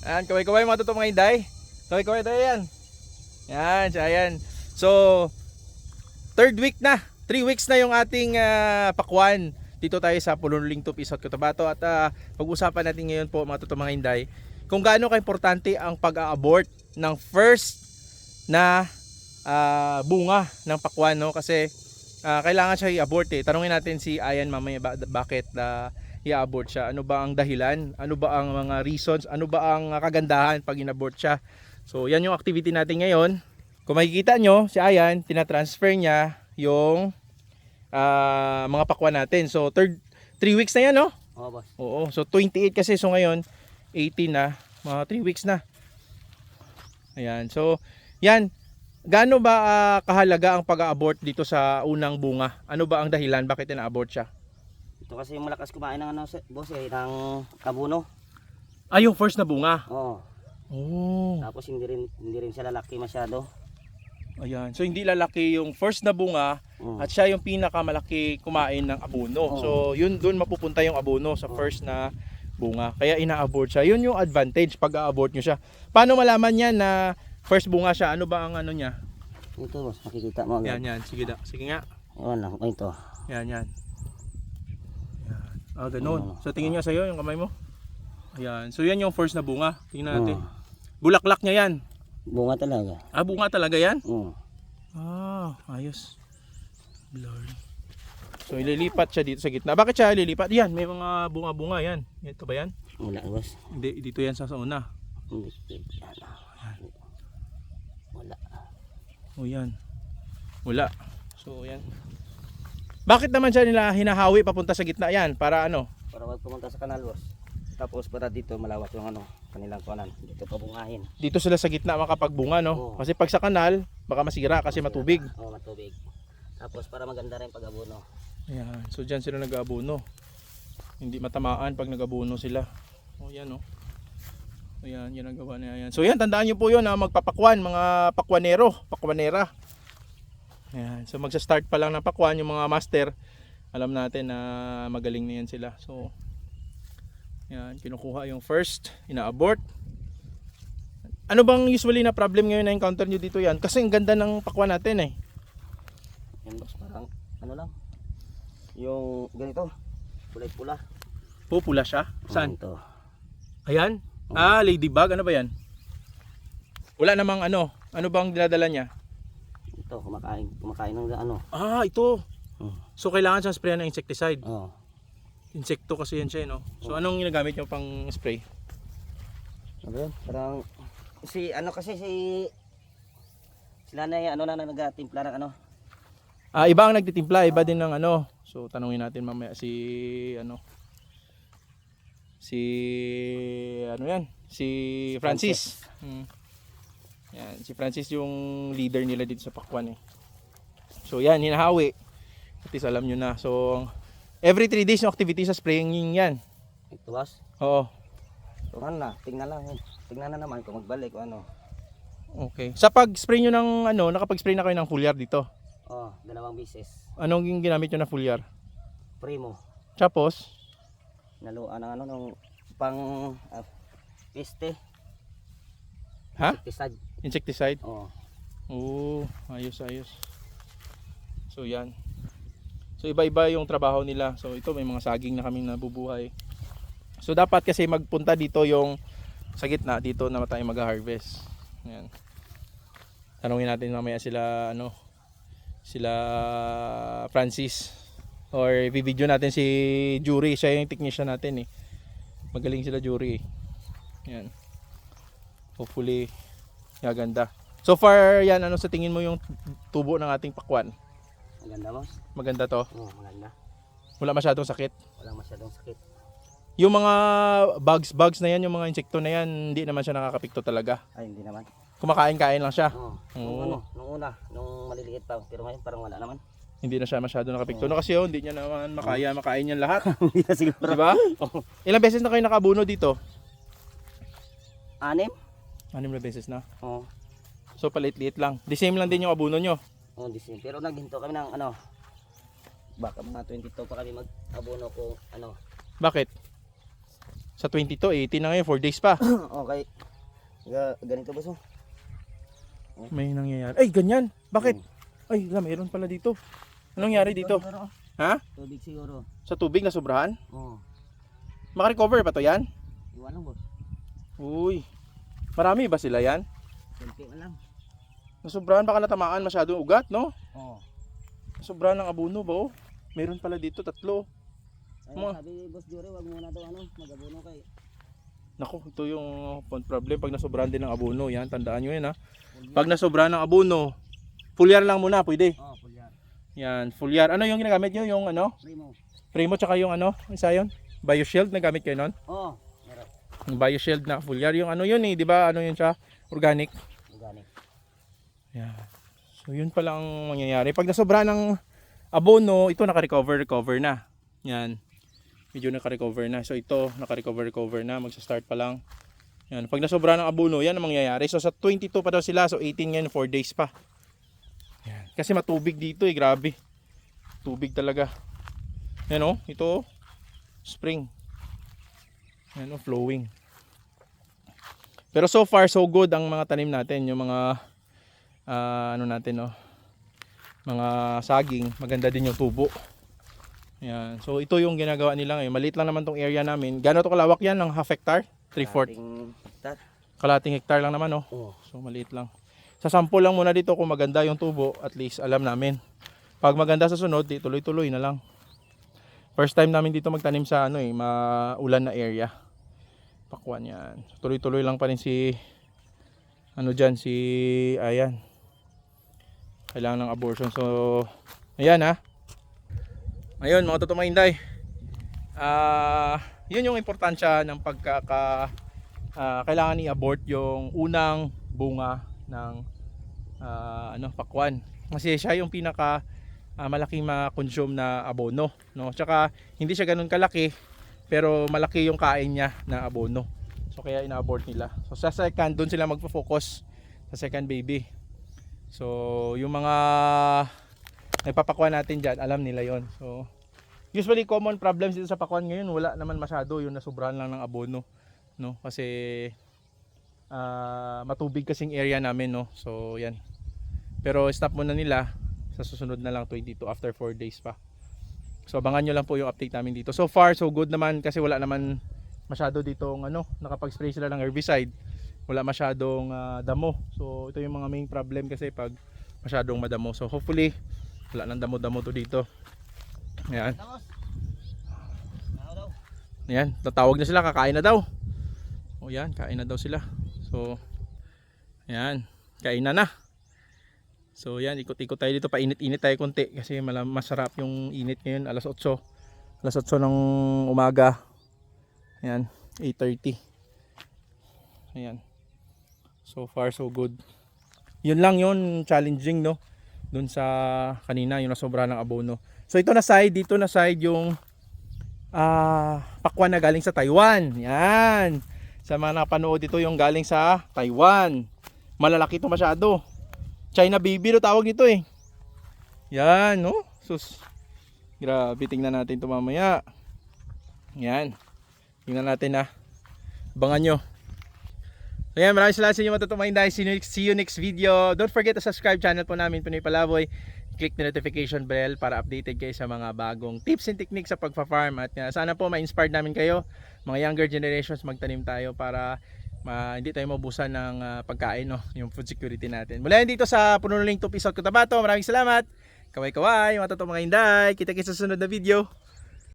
Yan, kaway-kaway mga totoo mga inday. Kaway-kaway tayo yan. Yan, siya yan. So, third week na. Three weeks na yung ating ah, pakwan. Dito tayo sa Pulunling Tupi, South Cotabato. At ah, pag-usapan natin ngayon po mga totoo mga inday, kung gaano ka-importante ang pag-abort ng first na ah, bunga ng pakwan. No? Kasi ah, kailangan siya i-abort eh. Tanungin natin si Ayan mamaya ba- bakit ah, i-abort siya. Ano ba ang dahilan? Ano ba ang mga reasons? Ano ba ang ah, kagandahan pag in-abort siya? So, yan yung activity natin ngayon. Kung makikita nyo, si Ayan, tinatransfer niya yung ah, mga pakwan natin. So, third, 3 weeks na yan, no? Oo, boss. Oo. So, 28 kasi. So, ngayon, 18 na. Mga 3 weeks na. Ayan. So, yan. Gaano ba ah, kahalaga ang pag-abort dito sa unang bunga? Ano ba ang dahilan? Bakit na-abort siya? Ito kasi yung malakas kumain ng ano, boss eh, ng kabuno. Ah, yung first na bunga. Oo. Oh. Tapos hindi rin, hindi rin siya lalaki masyado. Ayan. So, hindi lalaki yung first na bunga Mm. at siya yung pinakamalaki kumain ng abono. Oo. So, yun doon mapupunta yung abono sa Oo. first na bunga. Kaya ina-abort siya. Yun yung advantage pag a-abort nyo siya. Paano malaman niya na first bunga siya? Ano ba ang ano niya? Ito boss, makikita mo agad. Yan, yan. Sige, da. Sige nga. Yan lang, ito. Yan, yan. Ah, ganun. Oo. So, tingin niya sa'yo yung kamay mo. Ayan. So, yan yung first na bunga. Tingnan natin. Oo. Bulaklak niya yan. Bunga talaga. Ah, bunga talaga yan? Oo. Ah, ayos. Blurry. So, ililipat siya dito sa gitna. Bakit siya ililipat? Yan, may mga bunga-bunga yan. Ito ba yan? Wala boss. Hindi, dito yan sa sa una. Hindi. Wala. O yan. Wala. So, yan. Bakit naman siya nila hinahawi papunta sa gitna yan? Para ano? Para wag pumunta sa kanal boss. Tapos para dito malawak yung ano, kanilang kuanan. Dito pabungahin. Dito sila sa gitna makapagbunga, no? Oo. Kasi pag sa kanal, baka masira kasi matubig. Oo, matubig. Tapos para maganda rin pag-abuno. Ayan. So, dyan sila nag-abuno. Hindi matamaan pag nag-abuno sila. O, yan, oh. Ayan, yan ang gawa niya. Yan. So, yan, tandaan nyo po yun, ha, magpapakwan, mga pakwanero, pakwanera. Ayan. So, magsa-start pa lang ng pakwan, yung mga master, alam natin na magaling na yan sila. So, yan, kinukuha yung first, ina-abort. Ano bang usually na problem ngayon na encounter nyo dito yan? Kasi ang ganda ng pakwan natin eh. Yan boss, parang ano lang. Yung ganito. Kulay pula. Pupula siya. Saan? Ito. Ayan. Ah, ladybug. Ano ba yan? Wala namang ano. Ano bang dinadala niya? Ito, kumakain, kumakain ng ano. Ah, ito. Hmm. So, kailangan siyang sprayan ng insecticide. Oo. Insekto kasi yan siya, eh, no? So, anong ginagamit niyo pang spray? Ano yun? Parang si ano kasi si sila na ano na nagatimpla ng ano. Ah, iba ang nagtitimpla. Iba din ng ano. So, tanungin natin mamaya si, ano, si, ano yan? Si Francis. Hmm. Yan, si Francis yung leader nila dito sa Pakwan eh. So, yan, hinahawi. At least alam nyo na. So, every 3 days yung activity sa spraying yan. Boss. Oo. So ano na, tingnan lang. Tingnan na naman kung magbalik o ano. Okay. Sa pag-spray nyo ng ano, nakapag-spray na kayo ng foliar dito. Oh, dalawang bisis. Anong yung ginamit nyo na foliar? Primo. Tapos, Naluan ng ano nung pang uh, peste. Ha? Insecticide. Insecticide? Oh. Oo, ayos ayos. So yan. So iba-iba yung trabaho nila. So ito may mga saging na kaming nabubuhay. So dapat kasi magpunta dito yung sa gitna dito na tayo mag-harvest. Yan. Tanungin natin mamaya sila ano sila Francis or i-video natin si Jury, siya yung technician natin eh. Magaling sila Jury. eh. Yan. Hopefully gaganda. So far yan ano sa tingin mo yung tubo ng ating pakwan? Maganda boss. Maganda to. Oh, maganda. Wala masyadong sakit. Walang masyadong sakit. Yung mga bugs, bugs na yan, yung mga insekto na yan, hindi naman siya nakakapikto talaga. Ay, hindi naman. Kumakain-kain lang siya. Oh, Oo. nung ano, nung una, nung maliliit pa, pero ngayon parang wala naman. Hindi na siya masyado nakapikto. No, kasi yun, hindi niya naman makaya makain yan lahat. Hindi na siguro. Di ba? Ilang beses na kayo nakabuno dito? Anim? Anim na beses na. Oh. So palit-liit lang. The same lang din yung abuno nyo. Oh, di same. Pero naghinto kami ng ano, baka mga 22 pa kami mag-abono kung ano, Bakit? Sa 22, 18 na ngayon, 4 days pa. okay. Ga, ganito boss oh. May nangyayari. Ay, ganyan. Bakit? Hmm. Ay, la, mayroon pala dito. Anong nangyari dito? Siguro, oh. Ha? Tubig siguro. Sa tubig na sobrahan? Oo. Makarecover ba to yan? Iwan lang boss. Uy. Marami ba sila yan? Kunti lang. Nasobrahan baka natamaan masyadong ugat, no? Oo. Nasobrahan ng abuno ba oh? Meron pala dito tatlo. Ay, Mga- sabi boss Jory, wag muna daw ano, mag-abono kay. Nako, ito yung pon- problem pag nasobrahan din ng abuno. Yan, tandaan nyo yan ha. Pag nasobrahan ng abuno, full year lang muna, pwede. Oh, pulyar. Yan, full year. Ano yung ginagamit nyo? Yung ano? Primo. Primo tsaka yung ano? Isa yun? Bioshield na gamit kayo nun? Oo. Meron. Yung Bioshield na full year. Yung ano yun eh, di ba? Ano yun siya? Organic. Organic. Yan. So yun pala ang mangyayari. Pag nasobra ng abono, ito naka-recover, recover na. Yan. Medyo naka-recover na. So ito, naka-recover, recover na. Magsa-start pa lang. Yan. Pag nasobra ng abono, yan ang mangyayari. So sa 22 pa daw sila. So 18 ngayon, 4 days pa. Yan. Kasi matubig dito eh, grabe. Tubig talaga. Yan oh, ito oh. Spring. Yan oh, flowing. Pero so far so good ang mga tanim natin, yung mga ah, ano natin no? Mga saging maganda din yung tubo. Yan so ito yung ginagawa nila ngayon. Maliit lang naman tong area namin. Gano'n to kalawak yan? Ng half hectare? 3 fourth? Ating tat. kalating hectare lang naman no? Oo. so maliit lang. Sa sample lang muna dito kung maganda yung tubo at least alam namin. Pag maganda sa sunod di tuloy tuloy na lang first time namin dito magtanim sa ano eh maulan na area. Pakwan yan. Tuloy tuloy lang pa rin si ano dyan si ayan. Kailangan ng abortion. So ayan ha? Ayun mga totoong inday ah yun yung importansya ng pagkaka ah, kailangan i-abort yung unang bunga ng ah, ano pakwan. Kasi siya yung pinaka ah, malaking ma-consume na abono no? Tsaka hindi siya ganun kalaki pero malaki yung kain niya na abono. So kaya ina-abort nila. So sa second doon sila magfo-focus sa second baby. So yung mga nagpapakwan natin dyan alam nila yon so usually common problems dito sa pakwan ngayon wala naman masyado. Yung nasubrahan lang ng abono no? Kasi ah, matubig kasing area namin no? So yan. Pero stop muna nila sa susunod na lang 22 after 4 days pa so abangan nyo lang po yung update namin dito so far so good naman kasi wala naman masyado ditong ano nakapag-spray sila ng herbicide wala masyadong ah, damo so ito yung mga main problem kasi pag masyadong madamo so hopefully wala nang damo-damo to dito ayan? Ayan, tatawag na sila, kakain na daw. O yan, kain na daw sila. So, ayan, kain na na. So yan, ikot-ikot tayo dito, painit-init tayo konti kasi masarap yung init ngayon, alas 8. Alas 8 ng umaga. Ayan, 8.30. Ayan. So far so good. Yun lang yun, challenging no. Doon sa kanina, yung nasobra ng abono. So ito na side, dito na side yung ah pakwan na galing sa Taiwan. Yan. Sa mga napanood ito yung galing sa Taiwan. Malalaki ito masyado. China baby no tawag nito eh. Yan, no? Sus. Grabe, tingnan natin ito mamaya. Yan. Tingnan natin ha. Abangan nyo. So yan, maraming salamat sa inyo matutumain dahil see you, see you next video. Don't forget to subscribe channel po namin Pinoy Palaboy. Click the notification bell para updated kayo sa mga bagong tips and techniques sa pagpa-farm. At uh, sana po ma-inspired namin kayo, mga younger generations, magtanim tayo para ma, hindi tayo mabusan ng ah, pagkain, no? yung food security natin. Mula yan dito sa Punuling Tupi South Cotabato. Maraming salamat. Kaway-kaway, mga totoong mga hinday. Kita-kita sa sunod na video.